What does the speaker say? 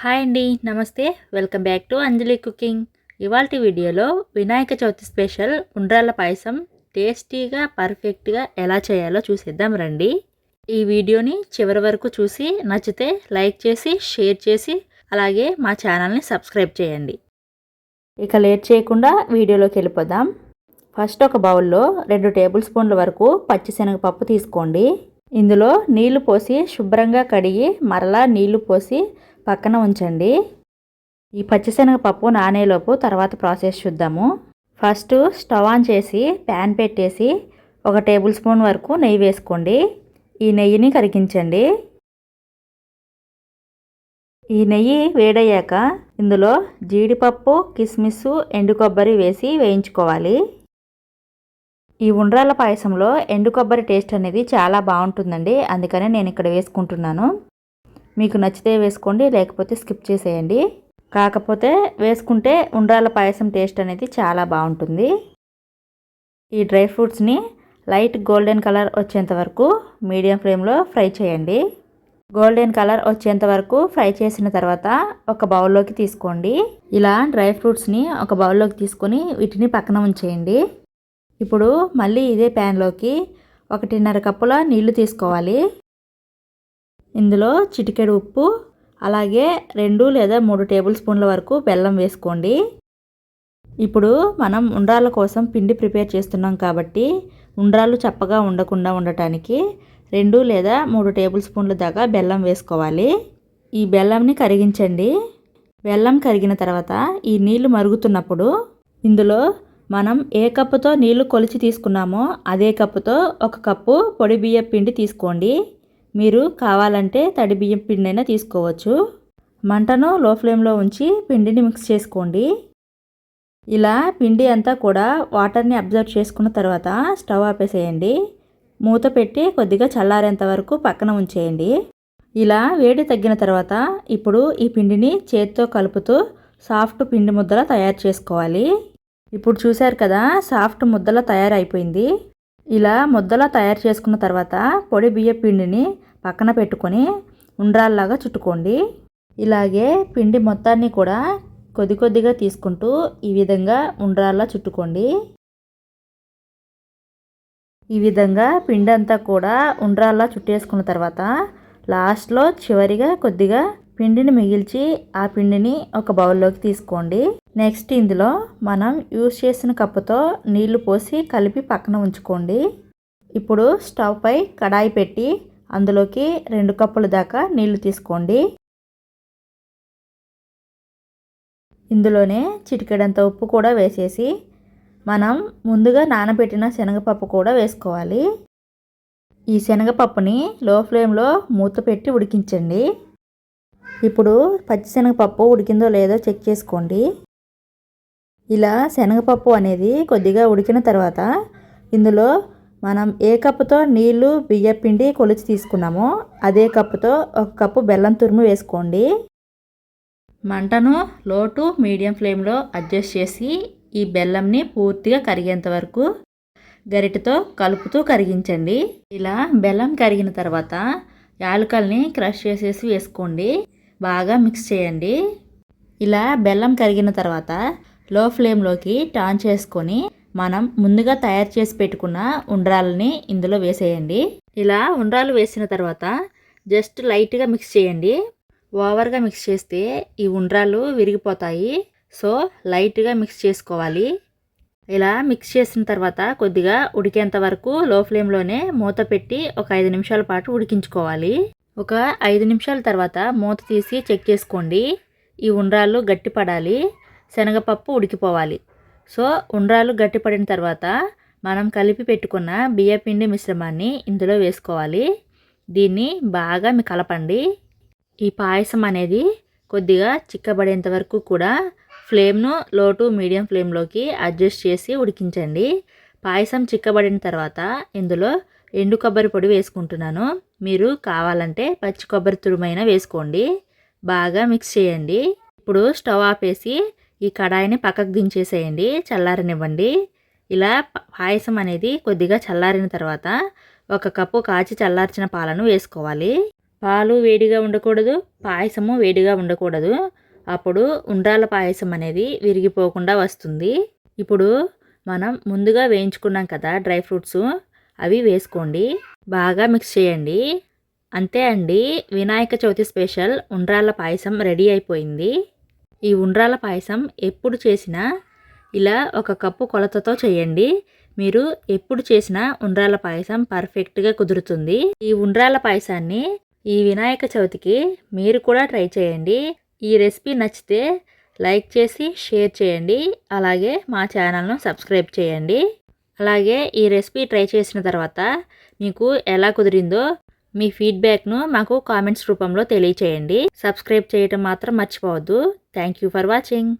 Hi అండి నమస్తే. Welcome back to Anjali cooking. ఇవాళ వీడియోలో వినాయక చవితి స్పెషల్ ఉండ్రాళ్ళ పాయసం టేస్టీగా పర్ఫెక్ట్గా ఎలా చేయాలో చూసేద్దాం రండి. ఈ వీడియోని చివరి వరకు చూసి నచ్చితే లైక్ చేసి షేర్ చేసి అలాగే మా ఛానల్ని సబ్స్క్రైబ్ చేయండి. ఇక లేట్ చేయకుండా వీడియోలోకి వెళ్ళిపోదాం. ఫస్ట్ ఒక బౌల్లో రెండు టేబుల్ స్పూన్ల వరకు పచ్చిశనగపప్పు తీసుకోండి. ఇందులో నీళ్ళు పోసి శుభ్రంగా కడిగి మరలా నీళ్ళు పోసి పక్కన ఉంచండి. ఈ పచ్చిశనగపప్పు నానేలోపు తర్వాత ప్రాసెస్ చూద్దాము. ఫస్ట్ స్టవ్ ఆన్ చేసి ప్యాన్ పెట్టేసి ఒక టేబుల్ స్పూన్ వరకు నెయ్యి వేసుకోండి. ఈ నెయ్యిని కరిగించండి. ఈ నెయ్యి వేడయ్యాక ఇందులో జీడిపప్పు కిస్మిస్ ఎండు కొబ్బరి వేసి వేయించుకోవాలి. ఈ ఉండ్రాల పాయసంలో ఎండు కొబ్బరి టేస్ట్ అనేది చాలా బాగుంటుందండి. అందుకనే నేను ఇక్కడ వేసుకుంటున్నాను. మీకు నచ్చితే వేసుకోండి లేకపోతే స్కిప్ చేసేయండి. కాకపోతే వేసుకుంటే ఉండ్రాల పాయసం టేస్ట్ అనేది చాలా బాగుంటుంది. ఈ డ్రై ఫ్రూట్స్ని లైట్ గోల్డెన్ కలర్ వచ్చేంత వరకు మీడియం ఫ్లేమ్లో ఫ్రై చేయండి. గోల్డెన్ కలర్ వచ్చేంత వరకు ఫ్రై చేసిన తర్వాత ఒక బౌల్లోకి తీసుకోండి. ఇలా డ్రై ఫ్రూట్స్ని ఒక బౌల్లోకి తీసుకొని వీటిని పక్కన ఉంచేయండి. ఇప్పుడు మళ్ళీ ఇదే ప్యాన్లోకి ఒకటిన్నర కప్పుల నీళ్ళు తీసుకోవాలి. ఇందులో చిటికెడు ఉప్పు అలాగే రెండు లేదా మూడు టేబుల్ స్పూన్ల వరకు బెల్లం వేసుకోండి. ఇప్పుడు మనం ఉండ్రాల కోసం పిండి ప్రిపేర్ చేస్తున్నాం కాబట్టి ఉండ్రాలు చప్పగా ఉండకుండా ఉండటానికి రెండు లేదా మూడు టేబుల్ స్పూన్ల దాకా బెల్లం వేసుకోవాలి. ఈ బెల్లంని కరిగించండి. బెల్లం కరిగిన తర్వాత ఈ నీళ్ళు మరుగుతున్నప్పుడు ఇందులో మనం ఏ కప్పుతో నీళ్ళు కొలిచి తీసుకున్నామో అదే కప్పుతో ఒక కప్పు పొడి బియ్యం పిండి తీసుకోండి. మీరు కావాలంటే తడి బియ్యం పిండి అయినా తీసుకోవచ్చు. మంటను లో ఫ్లేమ్లో ఉంచి పిండిని మిక్స్ చేసుకోండి. ఇలా పిండి అంతా కూడా వాటర్ని అబ్జర్వ్ చేసుకున్న తర్వాత స్టవ్ ఆపేసేయండి. మూత పెట్టి కొద్దిగా చల్లారేంత వరకు పక్కన ఉంచేయండి. ఇలా వేడి తగ్గిన తర్వాత ఇప్పుడు ఈ పిండిని చేతితో కలుపుతూ సాఫ్ట్ పిండి ముద్దల తయారు చేసుకోవాలి. ఇప్పుడు చూశారు కదా సాఫ్ట్ ముద్దల తయారైపోయింది. ఇలా ముద్దలా తయారు చేసుకున్న తర్వాత పొడి బియ్య పిండిని పక్కన పెట్టుకొని ఉండ్రాల్లాగా చుట్టుకోండి. ఇలాగే పిండి మొత్తాన్ని కూడా కొద్ది కొద్దిగా తీసుకుంటూ ఈ విధంగా ఉండ్రాల్లా చుట్టుకోండి. ఈ విధంగా పిండి అంతా కూడా ఉండ్రాల్లా చుట్టేసుకున్న తర్వాత లాస్ట్లో చివరిగా కొద్దిగా పిండిని మిగిల్చి ఆ పిండిని ఒక బౌల్లోకి తీసుకోండి. నెక్స్ట్ ఇందులో మనం యూస్ చేసిన కప్పుతో నీళ్ళు పోసి కలిపి పక్కన ఉంచుకోండి. ఇప్పుడు స్టవ్ పై కడాయి పెట్టి అందులోకి రెండు కప్పుల దాకా నీళ్ళు తీసుకోండి. ఇందులోనే చిటికెడంత ఉప్పు కూడా వేసేసి మనం ముందుగా నానబెట్టిన శనగపప్పు కూడా వేసుకోవాలి. ఈ శనగపప్పుని లో ఫ్లేమ్లో మూత పెట్టి ఉడికించండి. ఇప్పుడు పచ్చిశనగపప్పు ఉడికిందో లేదో చెక్ చేసుకోండి. ఇలా శనగపప్పు అనేది కొద్దిగా ఉడికిన తర్వాత ఇందులో మనం ఏ కప్పుతో నీళ్ళు బియ్యపిండి కొలిచి తీసుకున్నామో అదే కప్పుతో ఒక కప్పు బెల్లం తురుము వేసుకోండి. మంటను లో టు మీడియం ఫ్లేమ్లో అడ్జస్ట్ చేసి ఈ బెల్లంని పూర్తిగా కరిగేంత వరకు గరిటతో కలుపుతూ కరిగించండి. ఇలా బెల్లం కరిగిన తర్వాత యాలకల్ని క్రష్ చేసేసి వేసుకోండి. బాగా మిక్స్ చేయండి. ఇలా బెల్లం కరిగిన తర్వాత లో ఫ్లేమ్లోకి టర్న్ చేసుకొని మనం ముందుగా తయారు చేసి పెట్టుకున్న ఉండ్రాలని ఇందులో వేసేయండి. ఇలా ఉండ్రాలు వేసిన తర్వాత జస్ట్ లైట్గా మిక్స్ చేయండి. ఓవర్గా మిక్స్ చేస్తే ఈ ఉండ్రాలు విరిగిపోతాయి. సో లైట్గా మిక్స్ చేసుకోవాలి. ఇలా మిక్స్ చేసిన తర్వాత కొద్దిగా ఉడికేంత వరకు లో ఫ్లేమ్లోనే మూత పెట్టి ఒక ఐదు నిమిషాల పాటు ఉడికించుకోవాలి. ఒక ఐదు నిమిషాల తర్వాత మూత తీసి చెక్ చేసుకోండి. ఈ ఉండ్రాలు గట్టిపడాలి. శనగపప్పు ఉడికిపోవాలి. సో ఉండ్రాలు గట్టిపడిన తర్వాత మనం కలిపి పెట్టుకున్న బియ్యపిండి మిశ్రమాన్ని ఇందులో వేసుకోవాలి. దీన్ని బాగా మీ కలపండి ఈ పాయసం అనేది కొద్దిగా చిక్కబడేంత వరకు కూడా ఫ్లేమ్ను లో టు మీడియం ఫ్లేమ్లోకి అడ్జస్ట్ చేసి ఉడికించండి. పాయసం చిక్కబడిన తర్వాత ఇందులో ఎండు కొబ్బరి పొడి వేసుకుంటున్నాను. మీరు కావాలంటే పచ్చి కొబ్బరి తురుమైనా వేసుకోండి. బాగా మిక్స్ చేయండి. ఇప్పుడు స్టవ్ ఆపేసి ఈ కడాయిని పక్కకు దించేసేయండి. చల్లారనివ్వండి. ఇలా పాయసం అనేది కొద్దిగా చల్లారిన తర్వాత ఒక కప్పు కాచి చల్లార్చిన పాలను వేసుకోవాలి. పాలు వేడిగా ఉండకూడదు పాయసము వేడిగా ఉండకూడదు. అప్పుడు ఉండ్రాల పాయసం అనేది విరిగిపోకుండా వస్తుంది. ఇప్పుడు మనం ముందుగా వేయించుకున్నాం కదా డ్రై ఫ్రూట్స్. అవి వేసుకోండి. బాగా మిక్స్ చేయండి. అంతే అండి. వినాయక చవితి స్పెషల్ ఉండ్రాళ్ళ పాయసం రెడీ అయిపోయింది. ఈ ఉండ్రాళ్ళ పాయసం ఎప్పుడు చేసినా ఇలా ఒక కప్పు కొలతతో చేయండి. మీరు ఎప్పుడు చేసినా ఉండ్రాళ్ళ పాయసం పర్ఫెక్ట్గా కుదురుతుంది. ఈ ఉండ్రాళ్ళ పాయసాన్ని ఈ వినాయక చవితికి మీరు కూడా ట్రై చేయండి. ఈ రెసిపీ నచ్చితే లైక్ చేసి షేర్ చేయండి. అలాగే మా ఛానల్ను సబ్స్క్రైబ్ చేయండి. అలాగే ఈ రెసిపీ ట్రై చేసిన తర్వాత మీకు ఎలా కుదిరిందో మీ ఫీడ్బ్యాక్ను మాకు కామెంట్స్ రూపంలో తెలియచేయండి. సబ్స్క్రైబ్ చేయటం మాత్రం మర్చిపోవద్దు. Thank you for watching.